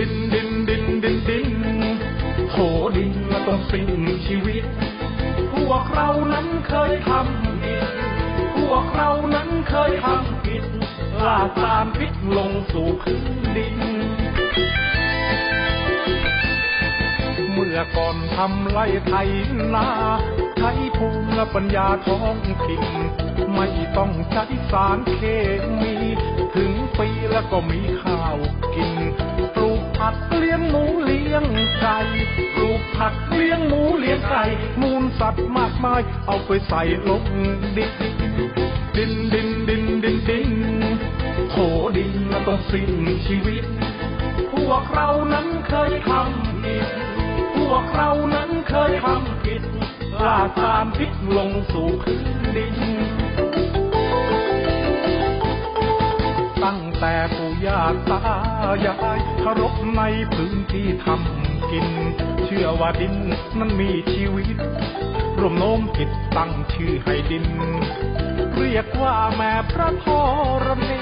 ดินดินดินดินดินโหดินละต้องสิ้นชีวิต พวกเรานั้นเคยทำผิด พวกเรานั้นเคยทำผิดลาตามพิษลงสู่พื้นดิน เมื่อก่อนทำไรไถนาใช้ภูมิและปัญญาท้องถิ่นไม่ต้องใช้สารเคมี ถึงปีแล้วก็มีข้าวกิน ผักเลี้ยงหมูเลี้ยงไก่ปลูกผักเลี้ยงหมูเลี้ยงไก่ มูลสัตว์มากมาย เอาไปใส่ลงดินดินดินดินดินดินโหดินละต้องสิ้นชีวิต พวกเรานั้นเคยทำผิด พวกเรานั้นเคยทำผิดลาตามพิษลงสู่พื้นดิน แต่ปู่ย่าตายายเคารพในพื้นที่ทำกิน เชื่อว่าดินนั้นมีชีวิตรวมโน้มจิตตั้งชื่อให้ดิน เรียกว่าแม่พระธรณี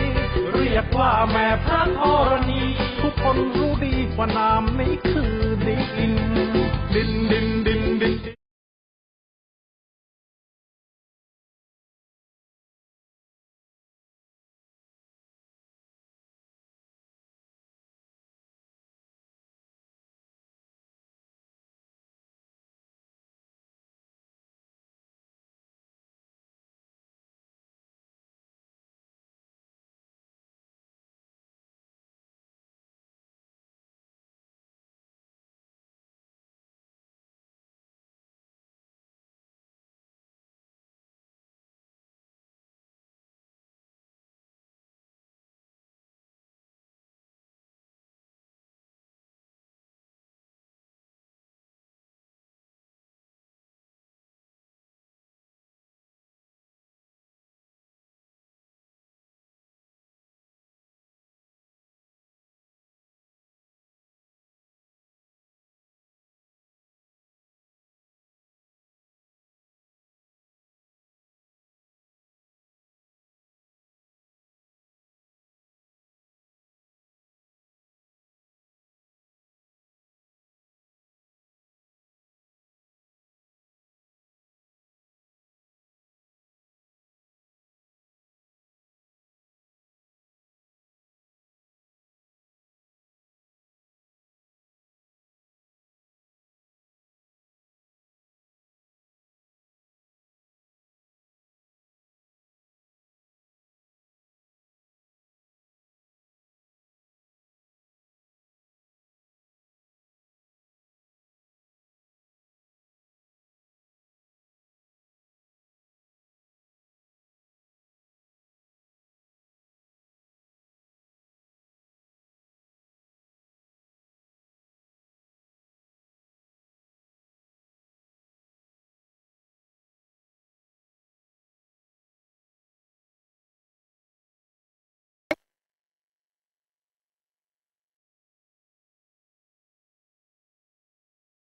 เรียกว่าแม่พระธรณี ทุกคนรู้ดีว่านามนี้คือดินดินดิน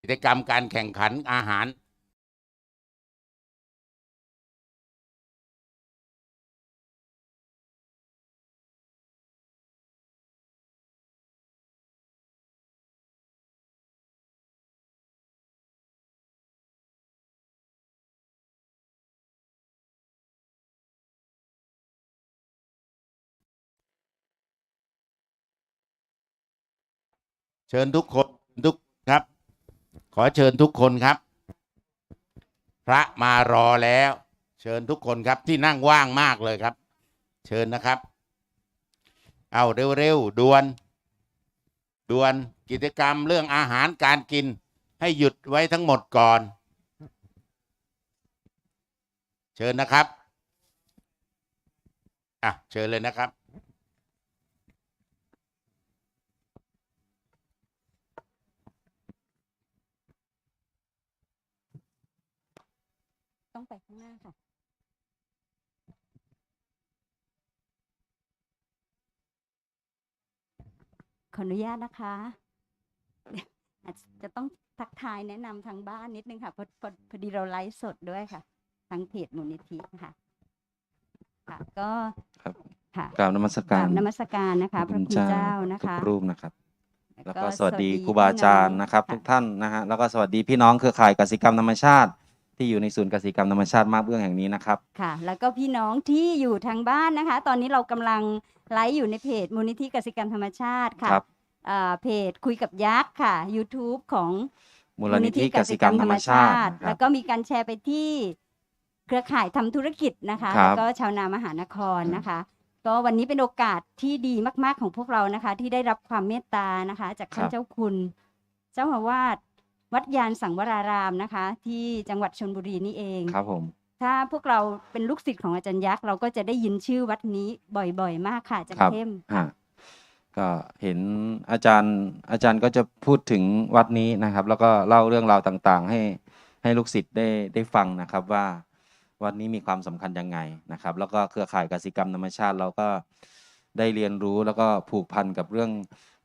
กิจกรรมการแข่งขันอาหารเชิญทุกคนทุกครับ ขอเชิญทุกคนครับ พระมารอแล้ว เชิญทุกคนครับที่นั่งว่างมากเลยครับ เชิญนะครับ เอาเร็วๆด่วนด่วนกิจกรรมเรื่องอาหารการกิน ให้หยุดไว้ทั้งหมดก่อน เชิญนะครับอะเชิญเลยนะครับ ต้องไปข้างหน้าค่ะ ขออนุญาตนะคะอาจจะต้องทักทายแนะนำทางบ้านนิดนึงค่ะพอพอพอดีเราไลฟ์สดด้วยค่ะ ทางเพจมูลนิธิค่ะค่ะ ก็ครับค่ะกราบนมัสกการราบนมัสการนะคะ พระคุณเจ้านะทุคะกรูปนะครับเอแล้วก็สวัสดีครูบาอาจารย์นะครับ ทุกท่านนะฮะแล้วก็สวัสดีพี่น้องเครือข่ายกสิกรรมธรรมชาติ ที่อยู่ในศูนย์กสิกรรมธรรมชาติมาบเบื้องแห่งนี้นะครับ ค่ะ แล้วก็พี่น้องที่อยู่ทางบ้านนะคะ ตอนนี้เรากำลังไลฟ์อยู่ในเพจมูลนิธิกสิกรรมธรรมชาติค่ะครับอ่าเพจคุยกับยักษ์ค่ะ YouTube ของมูลนิธิกสิกรรมธรรมชาติคแล้รับ วก็มีการแชร์ไปที่เครือข่ายทำธุรกิจนะคะ ครับแล้วก็ชาวนามหานครนะคะ ก็วันนี้เป็นโอกาสที่ดีมาก ๆ ของพวกเรานะคะ ที่ได้รับความเมตตานะคะ จากท่านเจ้าคุณ เจ้าอาวาส วัดยานสังวรารามนะคะ ที่จังหวัดชนบุรีนี่เอง ครับผม ถ้าพวกเราเป็นลูกศิษย์ของอาจารย์ยักษ์เราก็จะได้ยินชื่อวัดนี้บ่อยๆ มากค่ะอาจารครัย์บ เข้ม ฮะก็เห็นอาจารย์อาจารย์ก็จะพูดถึงวัดนี้นะครับ แล้วก็เล่าเรื่องราวต่างๆ ให้ให้ลูกศิษย์ได้ได้ฟังนะครับว่าวัดนี้มีความสำคัญยังไงนะครับ แล้วก็เครือข่ายกสิกรรมธรรมชาติเราก็ได้เรียนรู้แล้วก็ผูกพันกับเรื่อง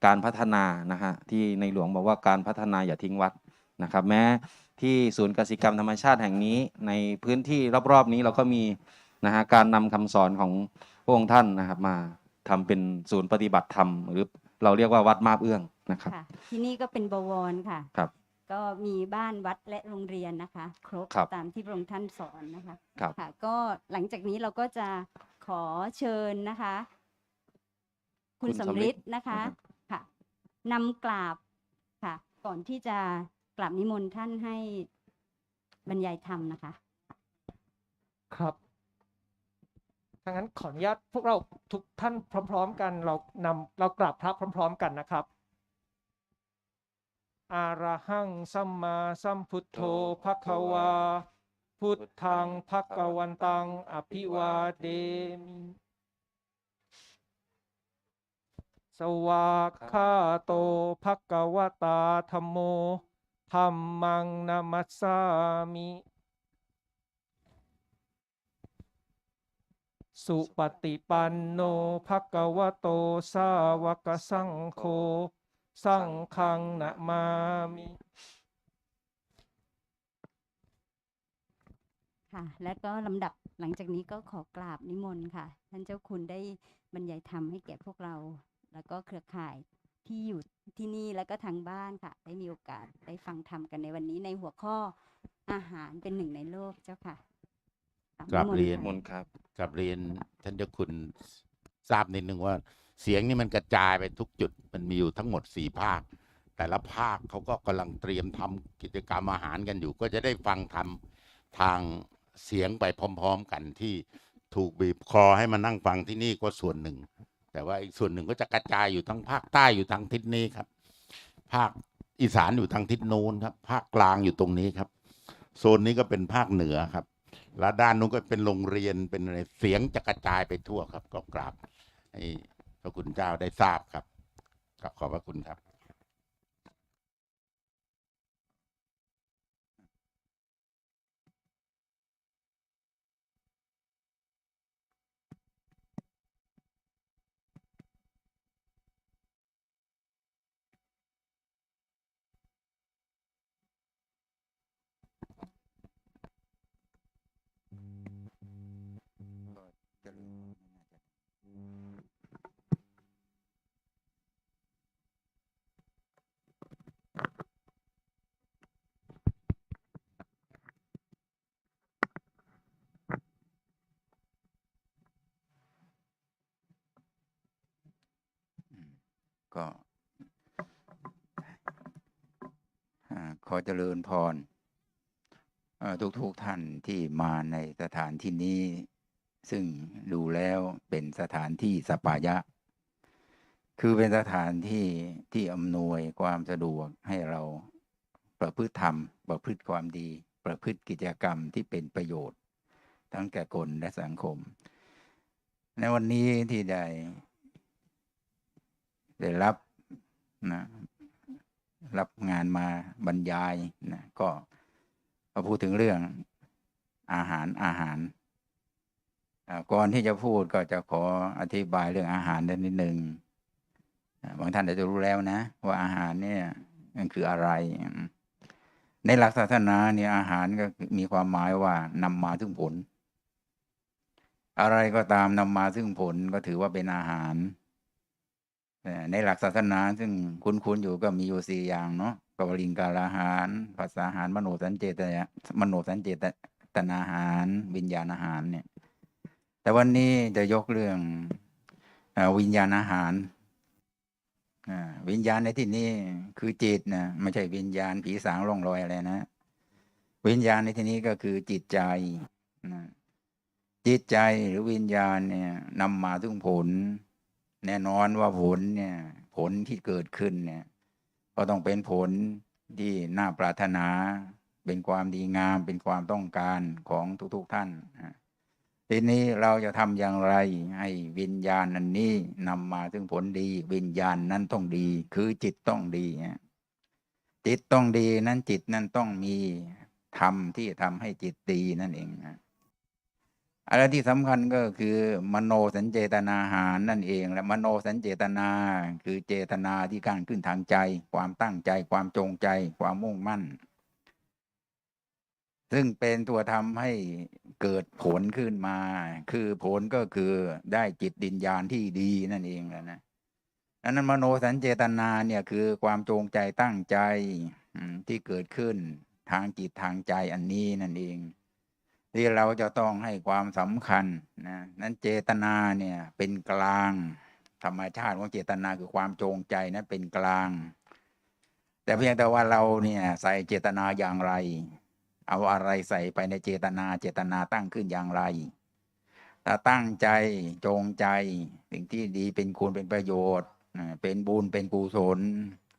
การพัฒนานะฮะที่ในหลวงบอกว่าการพัฒนาอย่าทิ้งวัด นะครับ แม้ที่ศูนย์กสิกรรมธรรมชาติแห่งนี้ในพื้นที่รอบๆนี้เราก็มีนะฮะการนำคำสอนของพระองค์ท่านนะครับมาทำเป็นศูนย์ปฏิบัติธรรม หรือเราเรียกว่าวัดมาบเอื้องนะครับค่ะที่นี่ก็เป็นบวรค่ะครับก็มีบ้านวัดและโรงเรียนนะคะ ครบครับตามที่พระองค์ท่านสอนนะคะครับค่ะก็หลังจากนี้เราก็จะขอเชิญนะคะ คุณคุณสำสำริริดดนะคะนะครับค่ะนำกราบค่ะ ก่อนที่จะ กราบนิมนต์ท่านให้บรรยายธรรมนะคะ ครับถ้างั้นขออนุญาตพวกเราทุกท่านพร้อม ๆ กันเรานำเรากราบพระพร้อม ๆ กันนะครับ อาระหังสัมมาสัมพุทโธภะคะวา พุทธังภะคะวันตัง อภิวาเดมิ สวากขาโตภะคะวตาธัมโม ธัมมังนามัสสามิ สุปฏิปันโนภะคะวะโต สาวกสังโฆ สังฆังนะมามิค่ะ และก็ลำดับหลังจากนี้ก็ขอกราบนิมนต์ค่ะ ท่านเจ้าคุณได้บรรยายธรรมให้แก่พวกเรา แล้วก็เครือข่าย ที่อยู่ที่นี่แล้วก็ทางบ้านค่ะ ได้มีโอกาสได้ฟังธรรมกันในวันนี้ในหัวข้ออาหารเป็นหนึ่งในโลกเจ้าค่ะกราบนิมนต์เรียนค่ะมนต์ครับกับเรียนท่านเจ้าคุณทราบนิดนึงว่า เสียงนี่มันกระจายไปทุกจุดมันมีอยู่ทั้งหมดสี่ภาค แต่ละภาคเขาก็กำลังเตรียมทำกิจกรรมอาหารกันอยู่ ก็จะได้ฟังทำทางเสียงไปพร้อม ๆ กันที่ถูกบีบคอให้มานั่งฟังที่นี่ก็ส่วนหนึ่ง แต่ว่าอีกส่วนหนึ่งก็จะกระจายอยู่ทั้งภาคใต้อยู่ทางทิศนี้ครับ ภาคอีสานอยู่ทางทิศนู้นครับ ภาคกลางอยู่ตรงนี้ครับ โซนนี้ก็เป็นภาคเหนือครับ และด้านนู้นก็เป็นโรงเรียนเป็นอะไรเสียงจะกระจายไปทั่วครับก็กราบให้พระคุณเจ้าได้ทราบครับกับขอบพระคุณครับ ก็ขอเจริญพรทุกทุกท่านที่มาในสถานที่นี้ ซึ่งดูแล้วเป็นสถานที่สปายะ คือเป็นสถานที่ที่อำนวยความสะดวกให้เราประพฤติธรรม ประพฤติความดี ประพฤติกิจกรรมที่เป็นประโยชน์ ทั้งแก่คนและสังคม ในวันนี้ที่ได้ ได้รับนะรับงานมาบรรยายนะก็มาพูดถึงเรื่องอาหารอาหารก่อนที่จะพูดก็จะขออธิบายเรื่องอาหารนิดนึงอ่าบางท่านอาจจะรู้แล้วนะ ว่าอาหารเนี่ยมันคืออะไร ในหลักศาสนาเนี่ยอาหารก็มีความหมายว่านำมาถึงผล อะไรก็ตามนำมาซึ่งผลก็ถือว่าเป็นอาหาร ในหลักศาสนาซึ่งคุ้นๆอยู่ก็มีอยู่สี่อย่างเนาะกวลิงกาลาหาร ภาษาหาร มโนสัญเจตนะมโนสัญเจตตนาหาร วิญญาณอาหารเนี่ย แต่วันนี้จะยกเรื่องอวิญญาณอาหารวิญญาณในที่นี้คือจิตนะไม่ใช่วิญญาณผีสางล่องลอยอะไรนะวิญญาณในที่นี้ก็คือจิตใจนะจิตใจหรือวิญญาณเนี่ยนำมาถึงผล แน่นอนว่าผลเนี่ย ผลที่เกิดขึ้นเนี่ย ก็ต้องเป็นผลที่น่าปรารถนา เป็นความดีงาม เป็นความต้องการของทุก ๆท่านทีนี้เราจะทำอย่างไร ให้วิญญาณอันนี้นำมาถึงผลดี วิญญาณนั้นต้องดี คือจิตต้องดีจิตต้องดีนั้นจิตนั้นต้องมีธรรมที่ทำให้จิตดีนั่นเองนะ อะไรที่สำคัญก็คือ มโนสัญเจตนาหารนั่นเอง และมโนสัญเจตนาคือเจตนาที่การขึ้นทางใจ ความตั้งใจ ความจงใจ ความมุ่งมั่น ซึ่งเป็นตัวทำให้เกิดผลขึ้นมา คือผลก็คือได้จิตดินญาณที่ดีนั่นเองแหละนะอันนั้นมโนสัญเจตนาเนี่ยคือความจงใจตั้งใจที่เกิดขึ้นทางจิตทางใจอันนี้นั่นเอง ที่เราจะต้องให้ความสำคัญนะนั้นเจตนาเนี่ยเป็นกลาง ธรรมชาติของเจตนาคือความจงใจนั้นเป็นกลาง แต่เพียงแต่ว่าเราเนี่ยใส่เจตนาอย่างไร เอาอะไรใส่ไปในเจตนาเจตนาตั้งขึ้นอย่างไรถ้าตั้งใจจงใจสิ่งที่ดีเป็นคุณเป็นประโยชน์เป็นบุญเป็นกุศล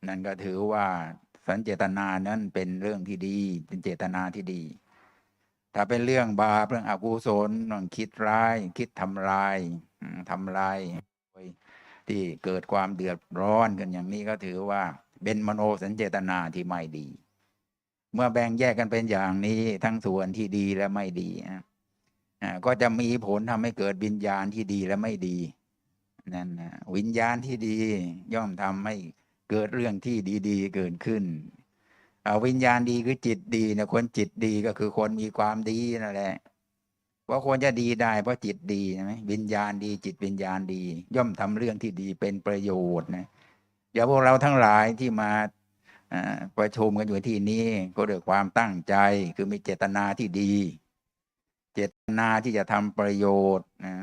นั่นก็ถือว่าสันเจตนานั้นเป็นเรื่องที่ดี เป็นเจตนาที่ดี ถ้าเป็นเรื่องบาปเรื่องอกุศลต้องคิดร้าย คิดทำลายทำลายที่เกิดความเดือดร้อนกันอย่างนี้ก็ถือว่าเป็นมโนสัญเจตนาที่ไม่ดี เมื่อแบ่งแยกกันเป็นอย่างนี้ทั้งส่วนที่ดีและไม่ดีก็จะมีผลทำให้เกิดวิญญาณที่ดีและไม่ดีนั่นนะวิญญาณที่ดีย่อมทำให้เกิดเรื่องที่ดี ๆ เกิดขึ้น วิญญาณดีคือจิตดีนะคนจิตดีก็คือคนมีความดีนั่นแหละเพราะคนจะดีได้เพราะจิตดีใช่ไหมวิญญาณดีจิตวิญญาณดี ย่อมทำเรื่องที่ดีเป็นประโยชน์นะอย่าพวกเราทั้งหลายที่มาประชุมกันอยู่ที่นี้ก็ด้วยความตั้งใจคือมีเจตนาที่ดี เจตนาที่จะทำประโยชน์นะ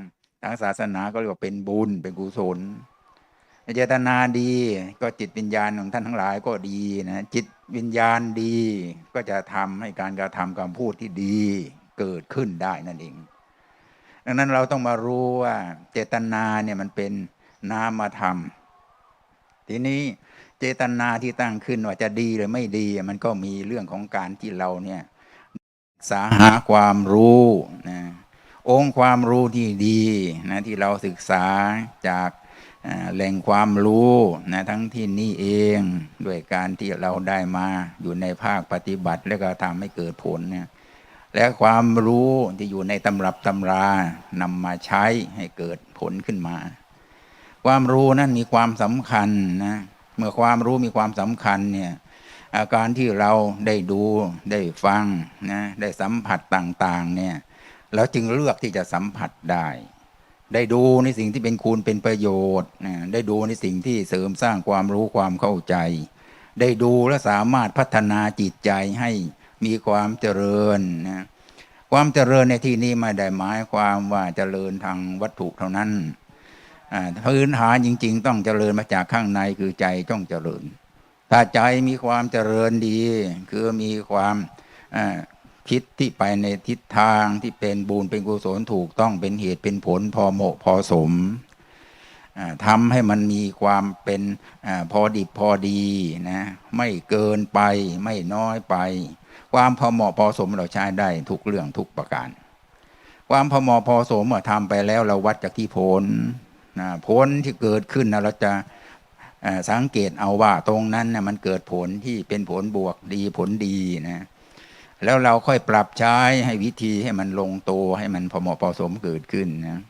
ทางศาสนาก็เรียกว่าเป็นบุญเป็นกุศล เจตนาดีก็จิตวิญญาณของท่านทั้งหลายก็ดีนะจิตวิญญาณดีก็จะทำให้การกระทำคำพูดที่ดีเกิดขึ้นได้นั่นเอง ดังนั้นเราต้องมารู้ว่าเจตนาเนี่ยมันเป็นนามธรรม ทีนี้เจตนาที่ตั้งขึ้นว่าจะดีหรือไม่ดี มันก็มีเรื่องของการที่เราเนี่ยศึกษาหาความรู้นะองค์ความรู้ที่ดีนะที่เราศึกษาจาก แหล่งความรู้นะทั้งที่นี่เองด้วยการที่เราได้มาอยู่ในภาคปฏิบัติ แล้วก็ทำให้เกิดผลเนี่ยและความรู้ที่อยู่ในตำรับตำรานำมาใช้ให้เกิดผลขึ้นมา ความรู้นั้นมีความสำคัญนะเมื่อความรู้มีความสำคัญเนี่ยอาการที่เราได้ดูได้ฟังนะได้สัมผัสต่างๆเนี่ยเราจึงเลือกที่จะสัมผัสได้ ได้ดูในสิ่งที่เป็นคุณเป็นประโยชน์ ได้ดูในสิ่งที่เสริมสร้างความรู้ความเข้าใจ ได้ดูและสามารถพัฒนาจิตใจให้มีความเจริญนะความเจริญในที่นี้ไม่ได้หมายความว่าเจริญทางวัตถุเท่านั้นพื้นฐานจริง ๆ ต้องเจริญมาจากข้างในคือใจต้องเจริญ ถ้าใจมีความเจริญดี คือมีความ คิดที่ไปในทิศทางที่เป็นบุญเป็นกุศลถูกต้องเป็นเหตุเป็นผลพอเหมาะพอสมอ่าทำให้มันมีความเป็นอพอดิบพอดีนะไม่เกินไปไม่น้อยไป ความพอเหมาะพอสมเราใช้ได้ทุกเรื่องทุกประการ ความพอเหมาะพอสมเมื่อทำไปแล้วเราวัดจากที่ผลนะผลที่เกิดขึ้นนะเราจะสังเกตเอาว่าตรงนั้นนี่ยมันเกิดผลที่เป็นผลบวกดีผลดีนะ แล้วเราค่อยปรับใช้ให้วิธีให้มันลงตัวให้มันพอเหมาะพอสมเกิดขึ้นนะ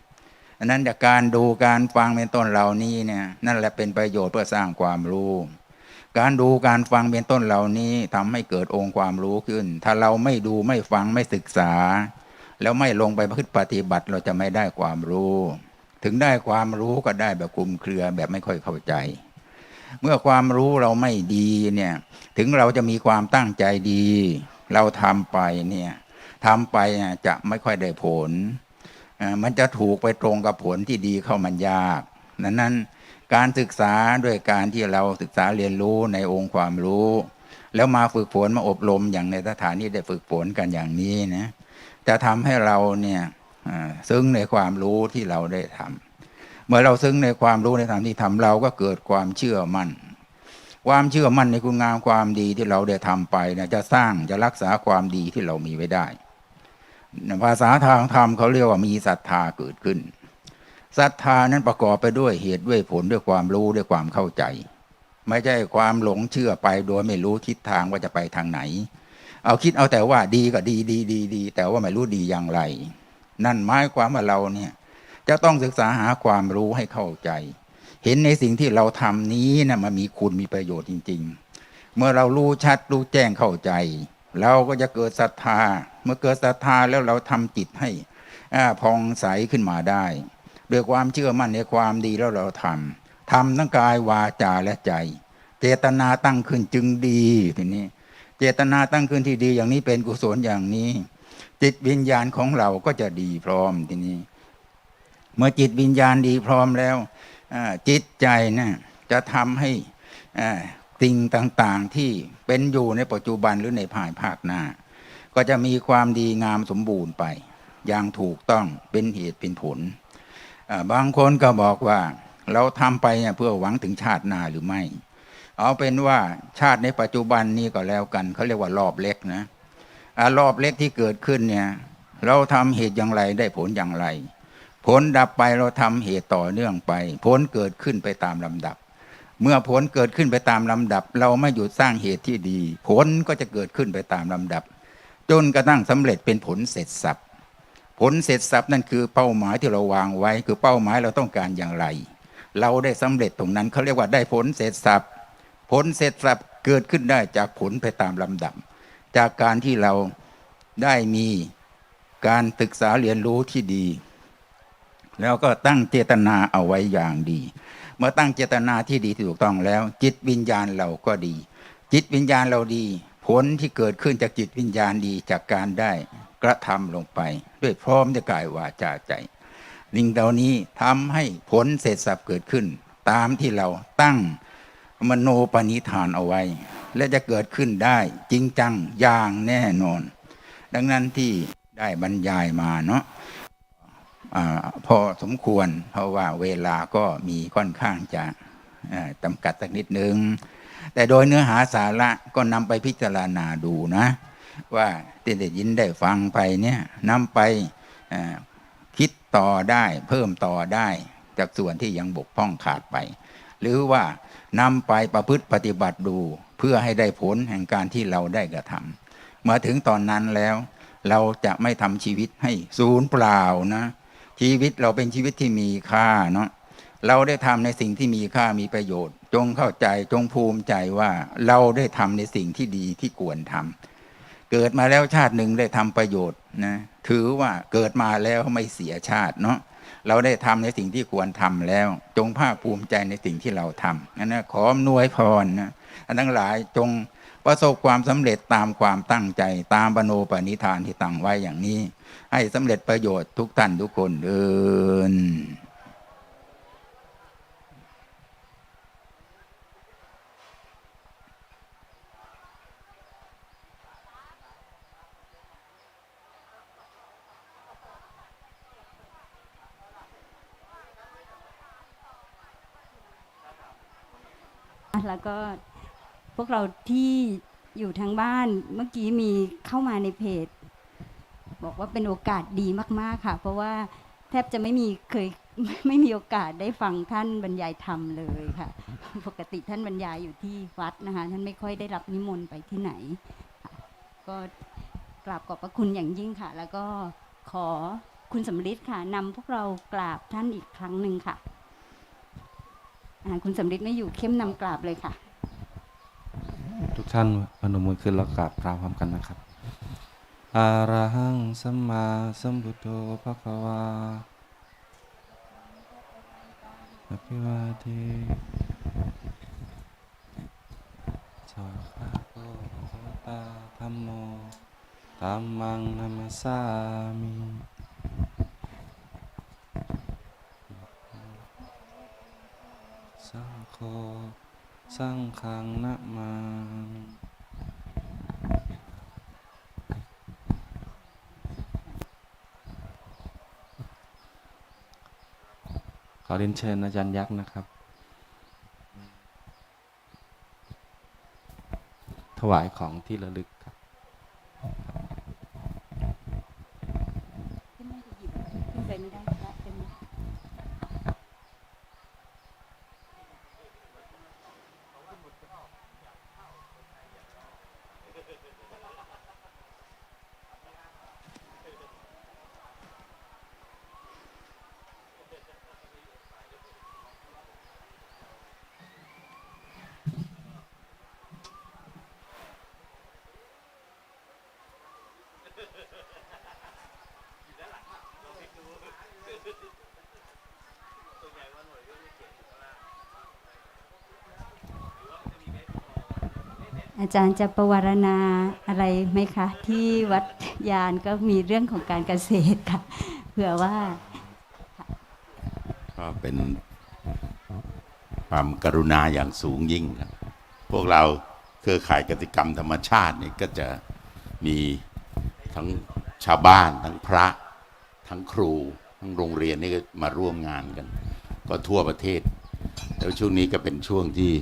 อันนั้นจากการดูการฟังเป็นต้นเหล่านี้เนี่ยนั่นแหละเป็นประโยชน์เพื่อสร้างความรู้ การดูการฟังเป็นต้นเหล่านี้ทำให้เกิดองค์ความรู้ขึ้น ถ้าเราไม่ดูไม่ฟังไม่ศึกษา แล้วไม่ลงไปพฤติปฏิบัติเราจะไม่ได้ความรู้ ถึงได้ความรู้ก็ได้แบบคลุมเครือแบบไม่ค่อยเข้าใจ เมื่อความรู้เราไม่ดีเนี่ยถึงเราจะมีความตั้งใจดี เราทำไปเนี่ยทำไปจะไม่ค่อยได้ผล มันจะถูกไปตรงกับผลที่ดีเข้ามันยากนั้นนั้นการศึกษาด้วยการที่เราศึกษาเรียนรู้ในองค์ความรู้ แล้วมาฝึกฝนมาอบรมอย่างในสถานที่ได้ฝึกฝนกันอย่างนี้นะจะทำให้เราเนี่ยซึ้งในความรู้ที่เราได้ทำเมื่อเราซึ้งในความรู้ในธรรมที่ทำเราก็เกิดความเชื่อมั่น ความเชื่อมั่นในคุณงามความดีที่เราได้ทำไปนะจะสร้างจะรักษาความดีที่เรามีไว้ได้ ภาษาทางธรรมเขาเรียกว่ามีศรัทธาเกิดขึ้นศรัทธานั้นประกอบไปด้วยเหตุด้วยผลด้วยความรู้ด้วยความเข้าใจ ไม่ใช่ความหลงเชื่อไปโดยไม่รู้ทิศทางว่าจะไปทางไหน เอาคิดเอาแต่ว่าดีก็ดีดีดีดีแต่ว่าไม่รู้ดีอย่างไร นั่นหมายความว่าเราเนี่ยจะต้องศึกษาหาความรู้ให้เข้าใจ เห็นในสิ่งที่เราทำนี้นะมันมีคุณมีประโยชน์จริง ๆ เมื่อเรารู้ชัดรู้แจ้งเข้าใจ เราก็จะเกิดศรัทธา เมื่อเกิดศรัทธาแล้วเราทำจิตให้อ่าพองใสขึ้นมาได้ ด้วยความเชื่อมั่นในความดีแล้วเราทำทำทั้งกายวาจาและใจ เจตนาตั้งขึ้นจึงดีทีนี้ เจตนาตั้งขึ้นที่ดีอย่างนี้เป็นกุศลอย่างนี้ จิตวิญญาณของเราก็จะดีพร้อมทีนี้ เมื่อจิตวิญญาณดีพร้อมแล้ว จิตใจนะจะทำให้สิ่งต่างๆที่เป็นอยู่ในปัจจุบันหรือในภายภาคหน้า ก็จะมีความดีงามสมบูรณ์ไป อย่างถูกต้องเป็นเหตุเป็นผล บางคนก็บอกว่าเราทำไปเนี่ยเพื่อหวังถึงชาติหน้าหรือไม่ เอาเป็นว่าชาติในปัจจุบันนี้ก็แล้วกันเขาเรียกว่ารอบเล็กนะรอบเล็กที่เกิดขึ้นเนี่ยเราทำเหตุอย่างไรได้ผลอย่างไร ผลดับไปเราทำเหตุต่อเนื่องไป ผลเกิดขึ้นไปตามลำดับ เมื่อผลเกิดขึ้นไปตามลำดับ เราไม่หยุดสร้างเหตุที่ดี ผลก็จะเกิดขึ้นไปตามลำดับ จนกระทั่งสำเร็จเป็นผลเสร็จสับผลเสร็จสับนั่นคือเป้าหมายที่เราวางไว้ คือเป้าหมายเราต้องการอย่างไร เราได้สำเร็จตรงนั้นเขาเรียกว่าได้ผลเสร็จสับผลเสร็จสับเกิดขึ้นได้จากผลไปตามลำดับ จากการที่เราได้มีการศึกษาเรียนรู้ที่ดี แล้วก็ตั้งเจตนาเอาไว้อย่างดี เมื่อตั้งเจตนาที่ดีที่ถูกต้องแล้ว จิตวิญญาณเราก็ดี จิตวิญญาณเราดี ผลที่เกิดขึ้นจากจิตวิญญาณดีจากการได้กระทำลงไป ด้วยพร้อมด้วยกายวาจาใจสิ่งเหล่านี้ทำให้ผลเสร็จสับเกิดขึ้น ตามที่เราตั้งมโนปณิธานเอาไว้ และจะเกิดขึ้นได้จริงจังอย่างแน่นอน ดังนั้นที่ได้บรรยายมาเนาะ พอสมควร เพราะว่าเวลาก็มีค่อนข้างจะจำกัดสักนิดนึง แต่โดยเนื้อหาสาระก็นำไปพิจารณาดูนะ ว่าที่ได้ยินได้ฟังไปเนี่ยนำไปคิดต่อได้เพิ่มต่อได้จากส่วนที่ยังบกพร่องขาดไป หรือว่านำไปประพฤติปฏิบัติดู เพื่อให้ได้ผลแห่งการที่เราได้กระทำมาถึงตอนนั้นแล้ว เราจะไม่ทำชีวิตให้ศูนย์เปล่านะ ชีวิตเราเป็นชีวิตที่มีค่าเนาะเราได้ทำในสิ่งที่มีค่ามีประโยชน์ จงเข้าใจจงภูมิใจว่าเราได้ทำในสิ่งที่ดีที่ควรทำเกิดมาแล้วชาติหนึ่งได้ทำประโยชน์นะถือว่าเกิดมาแล้วไม่เสียชาติเนาะเราได้ทำในสิ่งที่ควรทำแล้ว จงภาคภูมิใจในสิ่งที่เราทำนั่นนะขออำนวยพรนะทั้งหลายจง ประสบความสำเร็จตามความตั้งใจตามบโนปณิธานที่ตั้งไว้อย่างนี้ ให้สำเร็จประโยชน์ทุกท่านทุกคนเดิน อะแล้วก็พ วกเราที่อยู่ทางบ้านเมื่อกี้มีเข้ามาในเพจ บอกว่าเป็นโอกาสดีมาก ๆ ค่ะ เพราะว่าแทบจะไม่มีเคยไม่มีโอกาสได้ฟังท่านบรรยายธรรมเลยค่ะ ปกติท่านบรรยายอยู่ที่วัดนะคะ ท่านไม่ค่อยได้รับนิมนต์ไปที่ไหน ก็กราบขอบพระคุณอย่างยิ่งค่ะ แล้วก็ขอคุณสำริดค่ะนำพวกเรากราบท่านอีกครั้งหนึ่งค่ะคุณสำริดไม่อยู่เข้มนำกราบเลยค่ะ ท่านพนมมือขึ้นแล้วกราบพระพร้อมกันนะครับอาระหังสัมมาสัมพุทโธภะคะวาอภิวาเทสวากขาโตภะคะวะตาธัมโมธัมมังนัมมัสสามิ สังโฆ สังขังนะมังขอเรียนเชิญอาจารย์ยักษ์นะครับ ถวายของที่ระลึกครับ ขึ้นไม่ได้หยิบขึ้นไปไม่ได้ละเป็นไหม อาจารย์จะประวารณาอะไรไหมคะ ที่วัดยานก็มีเรื่องของการเกษตรค่ะ เผื่อว่าก็เป็นความกรุณาอย่างสูงยิ่งครับพวกเราเครือข่ายกติกรรมธรรมชาตินี่ก็จะมีทั้งชาวบ้าน ทั้งพระ ทั้งครู ทั้งโรงเรียนนี่ก็มาร่วมงานกัน ก็ทั่วประเทศ แล้วช่วงนี้ก็เป็นช่วงที่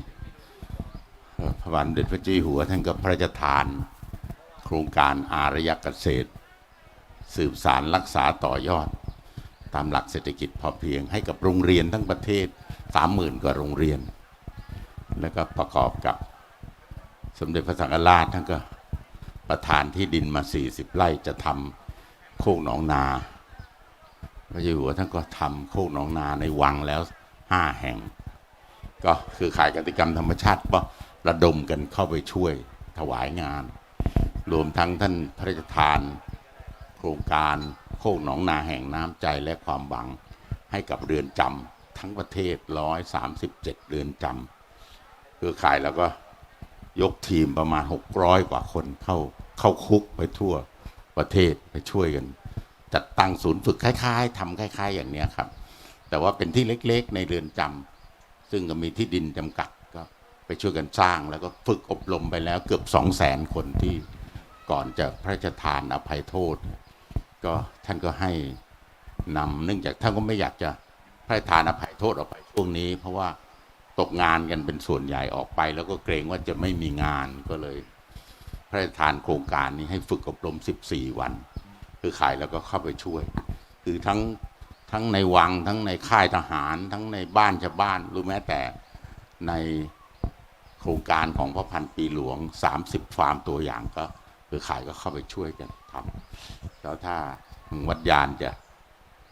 พระบาทสมเด็จพระเจ้าอยู่หัวท่านก็พระราชทาน โครงการอารยเกษตร สืบสารรักษาต่อยอด ตามหลักเศรษฐกิจพอเพียงให้กับโรงเรียนทั้งประเทศสามหมื่นกว่าโรงเรียน แล้วก็ประกอบกับสมเด็จพระสังฆราชท่านก็ประทานที่ดินมา 40 ไร่จะทำโคกหนองนา พระเจ้าอยู่หัวท่านก็ทำโคกหนองนาในวังแล้ว 5 แห่ง ก็คือขายกติกรรมธรรมชาติก็ ระดมกันเข้าไปช่วยถวายงาน รวมทั้งท่านพระราชทาน โครงการโคกหนองนาแห่งน้ำใจและความหวังให้กับเรือนจำทั้งประเทศ 137 เรือนจำเครือข่ายแล้วก็ยกทีมประมาณ 600 กว่าคนเข้าเข้าคุกไปทั่วประเทศไปช่วยกัน จัดตั้งศูนย์ฝึกคล้ายๆทำคล้าย ๆ อย่างนี้ครับ แต่ว่าเป็นที่เล็กๆในเรือนจำซึ่งก็มีที่ดินจำกัด ไปช่วยกันสร้างแล้วก็ฝึกอบรมไปแล้วเกือบ2 0 0 0 0 0คนที่ก่อนจะพระราชทานอภัยโทษ ก็ท่านก็ให้นำเนื่องจากท่านก็ไม่อยากจะพระราชทานอภัยโทษออกไปช่วงนี้ เพราะว่าตกงานกันเป็นส่วนใหญ่ออกไป แล้วก็เกรงว่าจะไม่มีงานก็เลย พระราชทานโครงการนี้ให้ฝึกอบรม 14 วัน คือขายแล้วก็เข้าไปช่วย คือทั้งทั้งในวังทั้งในค่ายทหาร ทั้งในบ้านชาวบ้านหรือแม้แต่ใน โครงการของพระพันปีหลวง 30 ฟาร์มตัวอย่างก็คือขายก็เข้าไปช่วยกันทำแล้วถ้าวัดยานจะ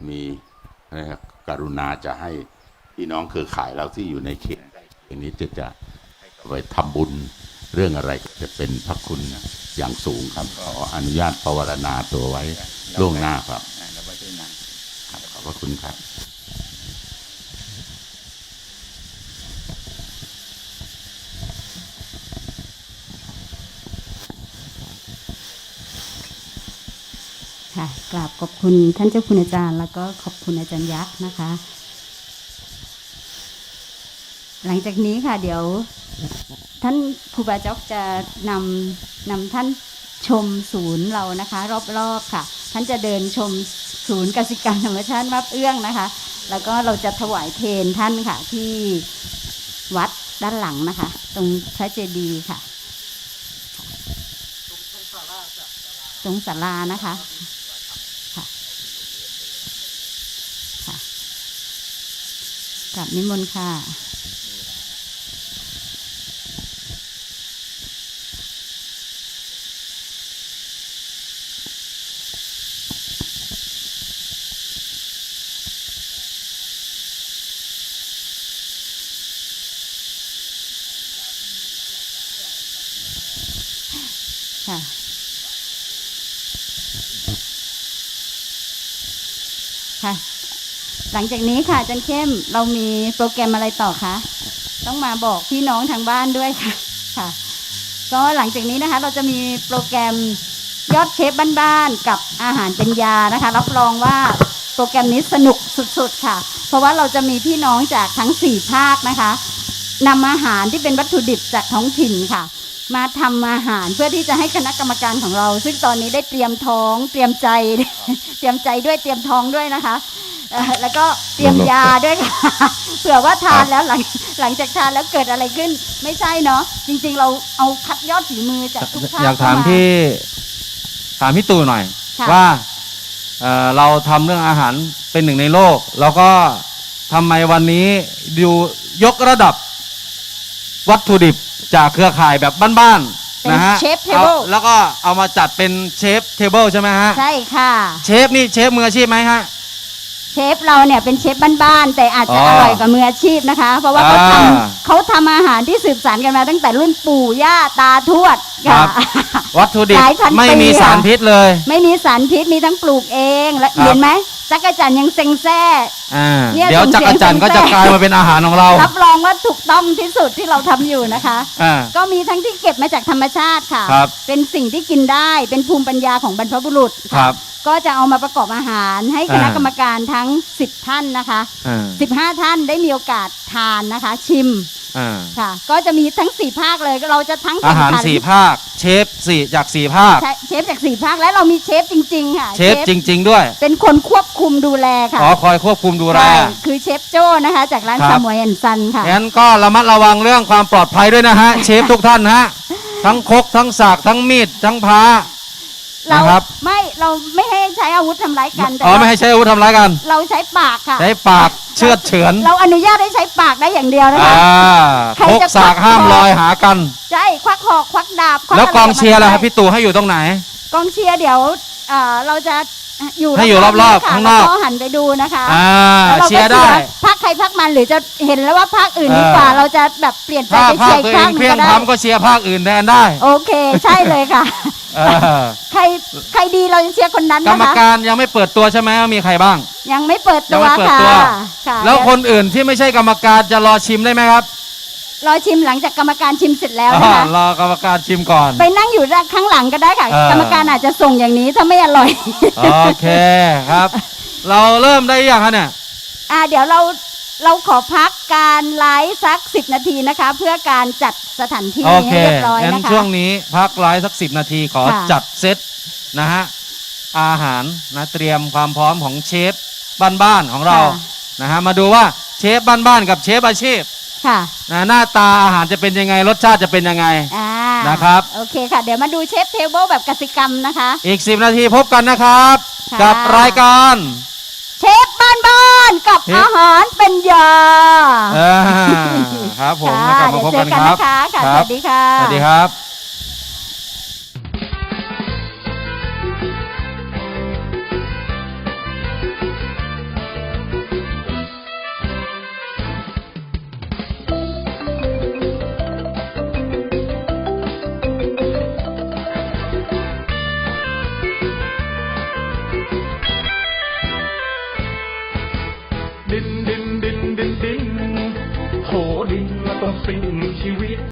มีเอ่อกรุณาจะให้พี่น้องเครือข่ายเราที่อยู่ในเขตอย่างนี้จะจะไปทำบุญเรื่องอะไรก็จะเป็นพระคุณอย่างสูงครับขออนุญาตปวารณาตัวไว้ล่วงหน้าครับอ่าเราไปที่ไหนครับขอบพระคุณครับ ค่ะกราบข อบคุณท่านเจ้าคุณอาจารย์ แล้วก็ขอบคุณอาจารย์ยักษ์นะคะ หลังจากนี้ค่ะเดี๋ยว ท่านครูบาจ๊อกจะนำนำท่านชมศูนย์เรานะคะ รอบๆค่ะ ท่านจะเดินชมศูนย์กสิการธรรมชาติมับเอื้องนะคะ แล้วก็เราจะถวายเพลท่านค่ะที่วัดด้านหลังนะคะ ตรงพระเจดีย์ค่ะ ตรงศาลานะคะค่ะ กลับนิมนต์ค่ะ หลังจากนี้ค่ะอาจันเข้มเรามีโปรแกรมอะไรต่อคะต้องมาบอกพี่น้องทางบ้านด้วยค่ะค่ะ ก็หลังจากนี้นะคะ เราจะมีโปรแกรมยอดเชฟบ้านๆกับอาหารเป็นยานะคะ รับรองว่าโปรแกรมนี้สนุกสุดๆค่ะ เพราะว่าเราจะมีพี่น้องจากทั้งสี่ภาคนะคะนำอาหารที่เป็นวัตถุดิบจากท้องถิ่นค่ะ มาทำอาหารเพื่อที่จะให้คณะกรรมการของเรา ซึ่งตอนนี้ได้เตรียมท้อง เตรียมใจ เตรียมใจด้วยเตรียมท้องด้วยนะคะ เอ่อแล้วก็เตรียมยาด้วยค่ะ เผื่อว่าทานแล้วหลังหลังจากทานแล้วเกิดอะไรขึ้น ไม่ใช่เนาะจริง ๆ เราเอาคัดยอดฝีมือจากทุกภาคอยากถามเข้ พี่ถามพี่ตู่หน่อย ค่ะ ว่าเอ่อเราทำเรื่องอาหารเป็นหนึ่งในโลก แล้วก็ทำไมวันนี้ดูยกระดับวัตถุดิบจากเครือข่ายแบบบ้านเป็นๆนะฮะเชฟเทเอาเบิลแล้วก็เอามาจัดเป็นเชฟเทเบิลใช่ไหมฮะ ใช่ค่ะ เชฟนี่เชฟมืออาชีพไหมฮะ เชฟเราเนี่ยเป็นเชฟบ้านๆแต่อาจจะอ๋ออร่อยกว่ามืออาชีพนะคะ เพราะว่าเขาทอ่าำเขาทำอาหารที่สืบสานกันมาตั้งแต่รุ่นปู่ย่าตาทวดครัค่ะบวัตถุดิบหลายพันไม่มีปีสารค่ะพิษเลย ไม่มีสารพิษมีทั้งปลูกเองและครับ เห็นไหมจักรจันทร์ยังเซ็งแซ่ อ่าเนี่ยเดี๋ยวส่งจักรจันทร์เสีก็ยงจะแทรกกลายมาเป็นอาหารของเรา รับรองว่าถูกต้องที่สุดที่เราทำอยู่นะคะ อ่า ก็มีทั้งที่เก็บมาจากธรรมชาติค่ะ ครับ เป็นสิ่งที่กินได้เป็นภูมิปัญญาของบรรพบุรุษะครับ ก็จะเอามาประกอบอาหารให้คณะอ่ากรรมการทั้ง 10 ท่านนะคะอ่า15 ท่านได้มีโอกาสทานนะคะ ชิมอ่าค่ะ ก็จะมีทั้ง4ภาคเลยก็เราจะทั้งอาหารแข่งขันสี่ภาค เชฟสี่จากสี่ภาคใช่เชฟจาก4ภาคและเรามีเชฟจริง ๆ ค่ะ เชฟจริง ๆ ด้วย เป็นคนควบคุมดูแลค่ะขอคอยควบคุมดูแลใช่คือเชฟโจ้นะคะ จากร้านครับซามวยแอนซันค่ะงั้นก็ระมัดระวังเรื่องความปลอดภัยด้วยนะฮะ เชฟทุกท่านฮะ ทั้งครกทั้งสากทั้งมีดทั้งพระ เรานะครับ ไม่เราไม่ให้ใช้อาวุธทำร้ายกันแต่อ๋อไม่ว่าให้ใช้อาวุธทำร้ายกัน เราใช้ปากค่ะ ใช้ปากเชือดเฉือนเราอนุญาตให้ใช้ปากได้อย่างเดียวนะอ่าคะ ใครครกจะ สากห้ามควักลอยหากัน ใช่ควักหอกควักดาบควักแล้วะไรกองเชียร์ล่ะครับได้พี่ตู่ให้อยู่ตรงไหน กองเชียร์เดี๋ยวเอ่อเราจะ อยู่ให้อยู่รอบๆค่ะข้างนอกแล้วก็หันไปดูนะคะอ่าแล้วเราก็เชียร์ได้ภาคใครภาคมันหรือจะเห็นแล้วว่าภาคอื่นดีกว่า เออ เราจะแบบเปลี่ยนใจถ้าไปภาเชีคยร์ตัวอีกเอข้างงหนึเพีงยงก็ได้ พำก็เชียร์ภาคอื่นแทนได้โอเค ใช่เลยค่ะ เออใครใครดีเราจะเชียร์คนนั้นกรนะรมคะ การยังไม่เปิดตัวใช่ไหมว่ามีใครบ้าง ยังไม่เปิดยังตัวไม่เปิดค่ะตัว ค่ะแล้วเดี๋ยคนอื่นที่ไม่ใช่กรรมการจะรอชิมได้ไหมครับ รอชิมหลังจากกรรมการชิมเสร็จแล้วอ๋นะอคะ รอกรรมการชิมก่อน ไปนั่งอยู่ด้านข้างหลังก็ได้ค่ะ เออ กรรมการอาจจะส่งอย่างนี้ถ้าไม่อร่อย โอเคครับ เราเริ่มได้ยังคะเนี่ย อ่าเดี๋ยวเราเราขอพักการไลฟ์สักสิบนาทีนะคะ เพื่อการจัดสถานที่โอเคให้เรียบร้อยงั้นนะคะ ช่วงนี้พักไลฟ์สักสิบนาทีขอค่ะ จัดเซตนะฮะ อาหารนะเตรียมความพร้อมของเชฟบ้านๆของเรา ค่ะ นะฮะ มาดูว่าเชฟบ้านๆกับเชฟอาชีพ ค่ะนะหน้าตาอาหารจะเป็นยังไงรสชาติจะเป็นยังไง อ่านะครับ โอเคค่ะ เดี๋ยวมาดูเชฟเทเบิลแบบกสิกรรมนะคะ อีก 10 นาทีพบกันนะครับ ค่ะ กับรายการเชฟบ้านบ้านๆกับเชฟ อาหารเป็นยาอ่าครับผมค่ะกลับมาพบเดี๋ยวเจกัอนกันครับนะคะค่ะคสรับวัสดีค่ะ สวัสดีครับ